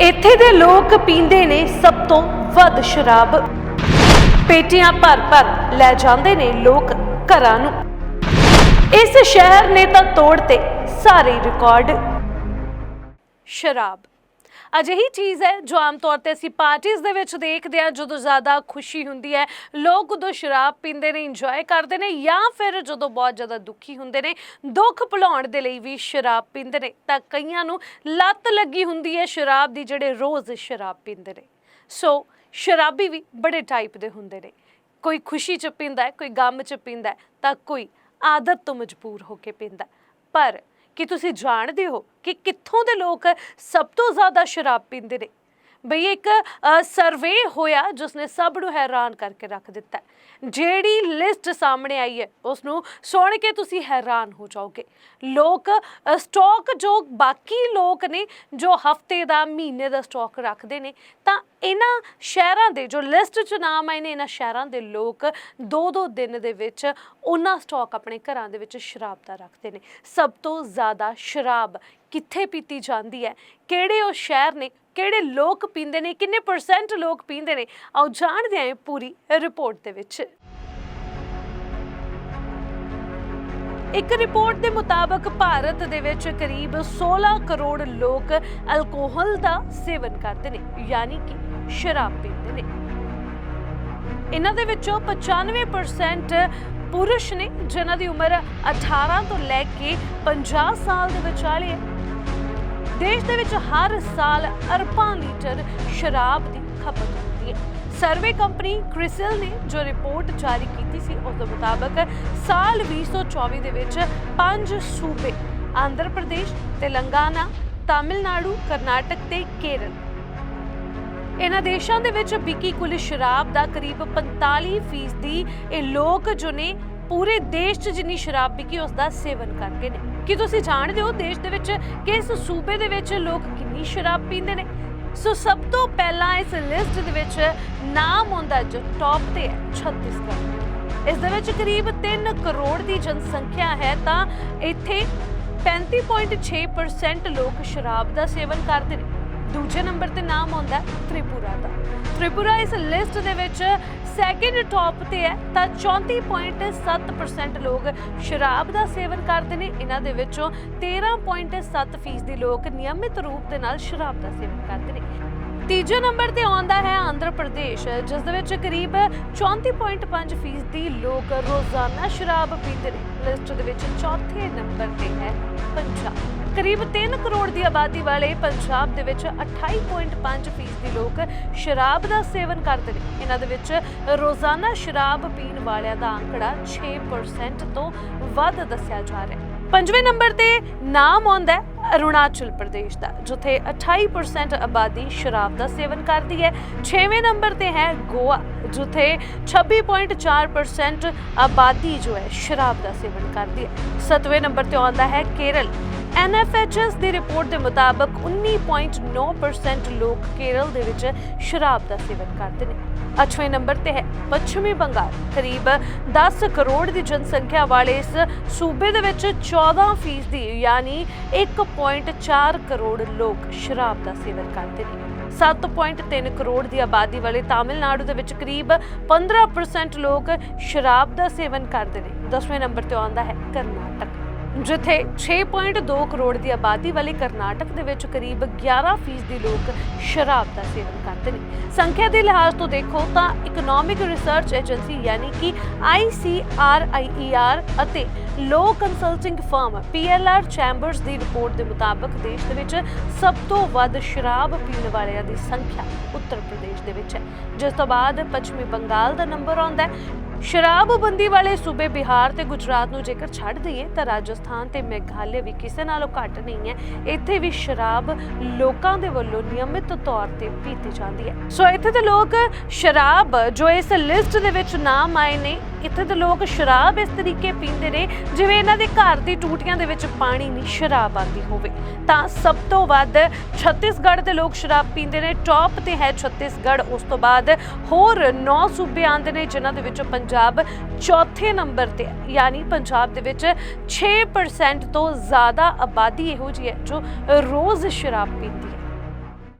ਇੱਥੇ ਦੇ ਲੋਕ ਪੀਂਦੇ ਨੇ ਸਭ ਤੋਂ ਵੱਧ ਸ਼ਰਾਬ। ਪੇਟੀਆਂ ਭਰ ਭਰ ਲੈ ਜਾਂਦੇ ਨੇ ਲੋਕ ਘਰਾਂ ਨੂੰ। ਇਸ ਸ਼ਹਿਰ ਨੇ ਤਾਂ ਤੋੜਤੇ ਸਾਰੇ ਰਿਕਾਰਡ। ਸ਼ਰਾਬ। ਅਜਿਹੀ ਚੀਜ਼ ਹੈ ਜੋ ਆਮ ਤੌਰ ਤੇ ਅਸੀਂ ਪਾਰਟੀਆਂ ਦੇ ਵਿੱਚ ਦੇਖਦੇ ਹਾਂ, ਜਦੋਂ ਜ਼ਿਆਦਾ ਖੁਸ਼ੀ ਹੁੰਦੀ ਹੈ, ਲੋਕ ਉਦੋਂ ਸ਼ਰਾਬ ਪੀਂਦੇ ਨੇ ਇੰਜੋਏ ਕਰਦੇ ਨੇ ਜਾਂ ਫਿਰ ਜਦੋਂ ਬਹੁਤ ਜ਼ਿਆਦਾ ਦੁਖੀ ਹੁੰਦੇ ਨੇ, ਦੁੱਖ ਭੁਲਾਉਣ ਦੇ ਲਈ ਵੀ ਸ਼ਰਾਬ ਪੀਂਦੇ ਨੇ। ਤਾਂ ਕਈਆਂ ਨੂੰ ਲੱਤ ਲੱਗੀ ਹੁੰਦੀ ਹੈ ਸ਼ਰਾਬ ਦੀ, ਜਿਹੜੇ ਰੋਜ਼ ਸ਼ਰਾਬ ਪੀਂਦੇ ਨੇ। ਸੋ ਸ਼ਰਾਬੀ ਵੀ ਬੜੇ ਟਾਈਪ ਦੇ ਹੁੰਦੇ ਨੇ। ਕੋਈ ਖੁਸ਼ੀ ਚ ਪੀਂਦਾ ਹੈ, ਕੋਈ ਗਮ ਚ ਪੀਂਦਾ ਹੈ, ਤਾਂ ਕੋਈ ਆਦਤ ਤੋਂ ਮਜਬੂਰ ਹੋ ਕੇ ਪੀਂਦਾ ਪਰ ਕੀ ਤੁਸੀਂ ਜਾਣਦੇ ਹੋ ਕਿ ਕਿੱਥੋਂ ਦੇ ਲੋਕ ਸਭ ਤੋਂ ਜ਼ਿਆਦਾ ਸ਼ਰਾਬ ਪੀਂਦੇ ਨੇ? ਬਈ ਇੱਕ ਸਰਵੇ ਹੋਇਆ ਜਿਸ ਨੇ ਸਭ ਨੂੰ ਹੈਰਾਨ ਕਰਕੇ ਰੱਖ ਦਿੱਤਾ ਜਿਹੜੀ ਲਿਸਟ ਸਾਹਮਣੇ ਆਈ ਹੈ ਉਸ ਨੂੰ ਸੁਣ ਕੇ ਤੁਸੀਂ ਹੈਰਾਨ ਹੋ ਜਾਓਗੇ। ਲੋਕ ਅ, ਸਟਾਕ ਜੋ ਬਾਕੀ ਲੋਕ ਨੇ ਜੋ ਹਫ਼ਤੇ ਦਾ ਮਹੀਨੇ ਦਾ ਸਟਾਕ ਰੱਖਦੇ ਨੇ ਤਾਂ ਇਹਨਾਂ ਸ਼ਹਿਰਾਂ ਦੇ ਜੋ ਲਿਸਟ 'ਚ ਨਾਮ ਆਏ ਨੇ ਇਹਨਾਂ ਸ਼ਹਿਰਾਂ ਦੇ ਲੋਕ ਦੋ ਦੋ ਦਿਨ ਦੇ ਵਿੱਚ ਉਹਨਾਂ ਸਟਾਕ ਆਪਣੇ ਘਰਾਂ ਦੇ ਵਿੱਚ ਸ਼ਰਾਬ ਦਾ ਰੱਖਦੇ ਨੇ। ਸਭ ਤੋਂ ਜ਼ਿਆਦਾ ਸ਼ਰਾਬ ਕਿੱਥੇ ਪੀਤੀ ਜਾਂਦੀ ਹੈ? ਕਿਹੜੇ ਉਹ ਸ਼ਹਿਰ ਨੇ? ਕਿਹੜੇ ਲੋਕ ਪੀਂਦੇ ਨੇ? ਕਿੰਨੇ ਪਰਸੈਂਟ ਲੋਕ ਪੀਂਦੇ ਨੇ? ਆਓ ਜਾਣਦੇ ਹਾਂ ਪੂਰੀ ਰਿਪੋਰਟ ਦੇ ਵਿੱਚ। ਇੱਕ ਰਿਪੋਰਟ ਦੇ ਮੁਤਾਬਕ ਭਾਰਤ ਦੇ ਵਿੱਚ ਕਰੀਬ 16 ਕਰੋੜ ਲੋਕ ਅਲਕੋਹਲ ਦਾ ਸੇਵਨ ਕਰਦੇ ਨੇ, ਯਾਨੀ ਕਿ ਸ਼ਰਾਬ ਪੀਂਦੇ ਨੇ। ਇਹਨਾਂ ਦੇ ਵਿੱਚੋਂ 95% ਪੁਰਸ਼ ਨੇ, ਜਿਨ੍ਹਾਂ ਦੀ ਉਮਰ 18 ਤੋਂ ਲੈ ਕੇ 50 ਸਾਲ ਦੇ ਵਿਚਾਲੇ ਹੈ। ਦੇਸ਼ ਦੇ ਵਿੱਚ ਹਰ ਸਾਲ ਅਰਬਾਂ ਲੀਟਰ ਸ਼ਰਾਬ ਦੀ ਖਪਤ ਹੁੰਦੀ ਹੈ। ਸਰਵੇ ਕੰਪਨੀ ਕ੍ਰਿਸਲ ਨੇ ਜੋ ਰਿਪੋਰਟ ਜਾਰੀ ਕੀਤੀ ਸੀ, ਉਸ ਦੇ ਮੁਤਾਬਕ ਸਾਲ 2024 ਦੇ ਵਿੱਚ ਪੰਜ ਸੂਬੇ ਆਂਧਰ ਪ੍ਰਦੇਸ਼, ਤੇਲੰਗਾਨਾ, ਤਾਮਿਲਨਾਡੂ, ਕਰਨਾਟਕ ਤੇ ਕੇਰਲ। ਇਹਨਾਂ ਦੇਸ਼ਾਂ ਦੇ ਵਿੱਚ ਵਿਕੀ ਕੁੱਲ ਸ਼ਰਾਬ ਦਾ ਕਰੀਬ 45% ਇਹ ਲੋਕ ਜੋ ਨੇ ਪੂਰੇ ਦੇਸ਼ 'ਚ ਜਿੰਨੀ ਸ਼ਰਾਬ ਵਿਕੀ, ਉਸ ਦਾ ਸੇਵਨ ਕਰਦੇ ਨੇ। ਕੀ ਤੁਸੀਂ ਜਾਣਦੇ ਹੋ ਦੇਸ਼ ਦੇ ਵਿੱਚ ਕਿਸ ਸੂਬੇ ਦੇ ਵਿੱਚ ਲੋਕ ਕਿੰਨੀ ਸ਼ਰਾਬ ਪੀਂਦੇ ਨੇ? ਸੋ ਸਭ ਤੋਂ ਪਹਿਲਾਂ ਇਸ ਲਿਸਟ ਦੇ ਵਿੱਚ ਨਾਮ ਆਉਂਦਾ ਜੋ ਟੌਪ ਤੇ ਹੈ, ਛੱਤੀਸਗੜ੍ਹ। ਇਸ ਦੇ ਵਿੱਚ ਕਰੀਬ 3 ਕਰੋੜ ਦੀ ਜਨਸੰਖਿਆ ਹੈ, ਤਾਂ ਇੱਥੇ 35.6% ਲੋਕ ਸ਼ਰਾਬ ਦਾ ਸੇਵਨ ਕਰਦੇ ਦੂਜੇ ਨੰਬਰ ਤੇ ਨਾਮ ਆਉਂਦਾ ਤ੍ਰਿਪੁਰਾ ਦਾ। ਤ੍ਰਿਪੁਰਾ ਇਸ ਲਿਸਟ ਦੇ ਵਿੱਚ ਸੈਕਿੰਡ ਟੌਪ ਤੇ ਹੈ, ਤਾਂ 34.7% ਲੋਕ ਸ਼ਰਾਬ ਦਾ ਸੇਵਨ ਕਰਦੇ ਨੇ। ਇਹਨਾਂ ਦੇ ਵਿੱਚੋਂ 13.7% ਦੀ ਲੋਕ ਨਿਯਮਿਤ ਰੂਪ ਦੇ ਨਾਲ ਸ਼ਰਾਬ ਦਾ ਸੇਵਨ ਕਰਦੇ ਨੇ। ਤੀਜੇ ਨੰਬਰ ਤੇ ਆਉਂਦਾ ਹੈ ਆਂਧਰਾ ਪ੍ਰਦੇਸ਼, ਜਿਸ ਦੇ ਵਿੱਚ ਕਰੀਬ 34.5% ਦੀ ਲੋਕ ਰੋਜ਼ਾਨਾ ਸ਼ਰਾਬ ਪੀਂਦੇ ਨੇ। ਲਿਸਟ ਦੇ ਵਿੱਚ ਚੌਥੇ ਨੰਬਰ ਤੇ ਹੈ ਪੰਜਾਬ। ਕਰੀਬ 3 ਕਰੋੜ ਦੀ ਆਬਾਦੀ ਵਾਲੇ ਪੰਜਾਬ ਦੇ ਵਿੱਚ 28.5% ਫੀਸਦੀ ਲੋਕ ਸ਼ਰਾਬ ਦਾ ਸੇਵਨ ਕਰਦੇ ਨੇ। ਇਹਨਾਂ ਦੇ ਵਿੱਚ ਰੋਜ਼ਾਨਾ ਸ਼ਰਾਬ ਪੀਣ ਵਾਲਿਆਂ ਦਾ ਅੰਕੜਾ 6% ਤੋਂ ਵੱਧ ਦੱਸਿਆ ਜਾ ਰਿਹਾ ਹੈ। ਪੰਜਵੇਂ ਨੰਬਰ ਤੇ ਨਾਮ ਆਉਂਦਾ ਹੈ, ਅਰੁਣਾਚਲ ਪ੍ਰਦੇਸ਼ ਦਾ, ਜਿੱਥੇ 28% ਆਬਾਦੀ ਸ਼ਰਾਬ ਦਾ ਸੇਵਨ ਕਰਦੀ ਹੈ। 6ਵੇਂ ਨੰਬਰ ਤੇ ਹੈ ਗੋਆ, ਜਿੱਥੇ 26.4% ਆਬਾਦੀ ਜੋ ਹੈ, ਸ਼ਰਾਬ ਦਾ ਸੇਵਨ ਕਰਦੀ ਹੈ। 7ਵੇਂ ਨੰਬਰ ਤੇ ਆਉਂਦਾ ਹੈ ਕੇਰਲ NFHS ਦੀ ਰਿਪੋਰਟ ਦੇ ਮੁਤਾਬਕ 19.9% ਲੋਕ ਕੇਰਲ ਦੇ ਵਿੱਚ ਸ਼ਰਾਬ ਦਾ ਸੇਵਨ ਕਰਦੇ ਨੇ। 8ਵੇਂ ਨੰਬਰ ਤੇ ਹੈ ਪੱਛਮੀ ਬੰਗਾਲ। ਕਰੀਬ 10 ਕਰੋੜ ਦੀ ਜਨਸੰਖਿਆ ਵਾਲੇ ਇਸ ਸੂਬੇ ਦੇ ਵਿੱਚ 14% ਦੀ ਯਾਨੀ 1.4 ਕਰੋੜ ਲੋਕ ਸ਼ਰਾਬ ਦਾ ਸੇਵਨ ਕਰਦੇ ਨੇ। 7.3 ਕਰੋੜ ਦੀ ਆਬਾਦੀ ਵਾਲੇ ਤਾਮਿਲਨਾਡੂ ਦੇ ਵਿੱਚ ਕਰੀਬ 15% ਲੋਕ ਸ਼ਰਾਬ ਦਾ ਸੇਵਨ ਕਰਦੇ ਨੇ। 10ਵੇਂ ਨੰਬਰ ਤੇ ਆਉਂਦਾ ਹੈ ਕਰਨਾਟਕ। ਜਿੱਥੇ 6.2 ਕਰੋੜ ਦੀ ਆਬਾਦੀ ਵਾਲੇ ਕਰਨਾਟਕ ਦੇ ਵਿੱਚ ਕਰੀਬ 11% ਦੀ ਲੋਕ ਸ਼ਰਾਬ ਦਾ ਸੇਵਨ ਕਰਦੇ ਨੇ। ਸੰਖਿਆ ਦੇ ਲਿਹਾਜ਼ ਤੋਂ ਦੇਖੋ ਤਾਂ ਇਕਨੋਮਿਕ ਰਿਸਰਚ ਏਜੰਸੀ ਯਾਨੀ ਕਿ ICRIER ਅਤੇ law consulting firm PLR chambers ਦੀ ਰਿਪੋਰਟ ਦੇ ਮੁਤਾਬਕ ਦੇਸ਼ ਦੇ ਵਿੱਚ ਸਭ ਤੋਂ ਵੱਧ ਸ਼ਰਾਬ ਪੀਣ ਵਾਲਿਆਂ ਦੀ ਸੰਖਿਆ ਉੱਤਰ ਪ੍ਰਦੇਸ਼ ਦੇ ਵਿੱਚ ਹੈ। ਜਿਸ ਤੋਂ ਬਾਅਦ ਪੱਛਮੀ ਬੰਗਾਲ ਦਾ ਨੰਬਰ ਆਉਂਦਾ ਹੈ। ਸ਼ਰਾਬਬੰਦੀ ਵਾਲੇ ਸੂਬੇ ਬਿਹਾਰ ਤੇ ਗੁਜਰਾਤ ਨੂੰ ਜੇਕਰ ਛੱਡ ਦਈਏ, ਤਾਂ ਰਾਜਸਥਾਨ ਤੇ ਮੇਘਾਲਿਆ ਵੀ ਕਿਸੇ ਨਾਲੋਂ ਘੱਟ ਨਹੀਂ ਹੈ। ਇੱਥੇ ਵੀ ਸ਼ਰਾਬ ਲੋਕਾਂ ਦੇ ਵੱਲੋਂ ਨਿਯਮਿਤ ਤੌਰ ਤੇ ਪੀਤੀ ਜਾਂਦੀ ਹੈ। ਸੋ ਇੱਥੇ ਦੇ ਲੋਕ ਸ਼ਰਾਬ, ਜੋ ਇਸ ਲਿਸਟ ਦੇ ਵਿੱਚ ਨਾਮ ਆਏ ਨੇ ਇੱਥੇ ਦੇ ਲੋਕ ਸ਼ਰਾਬ ਇਸ ਤਰੀਕੇ ਪੀਂਦੇ ਨੇ, ਜਿਵੇਂ ਇਹਨਾਂ ਦੇ ਘਰ ਦੀ ਟੂਟੀਆਂ ਦੇ ਵਿੱਚ ਪਾਣੀ ਨਹੀਂ, ਸ਼ਰਾਬ ਆਉਂਦੀ ਹੋਵੇ। ਤਾਂ ਸਭ ਤੋਂ ਵੱਧ ਛੱਤੀਸਗੜ੍ਹ ਦੇ ਲੋਕ ਸ਼ਰਾਬ ਪੀਂਦੇ ਨੇ, ਟੌਪ ਤੇ ਹੈ ਛੱਤੀਸਗੜ੍ਹ। ਉਸ ਤੋਂ ਬਾਅਦ ਹੋਰ 9 ਸੂਬੇ ਆਉਂਦੇ ਨੇ, ਜਿਨ੍ਹਾਂ ਦੇ ਵਿੱਚੋਂ ਪੰਜਾਬ ਚੌਥੇ ਨੰਬਰ ਤੇ ਹੈ ਯਾਨੀ ਪੰਜਾਬ ਦੇ ਵਿੱਚ 6% ਤੋਂ ਜ਼ਿਆਦਾ ਆਬਾਦੀ ਇਹੋ ਜਿਹੀ ਹੈ ਜੋ ਰੋਜ਼ ਸ਼ਰਾਬ ਪੀਂਦੀ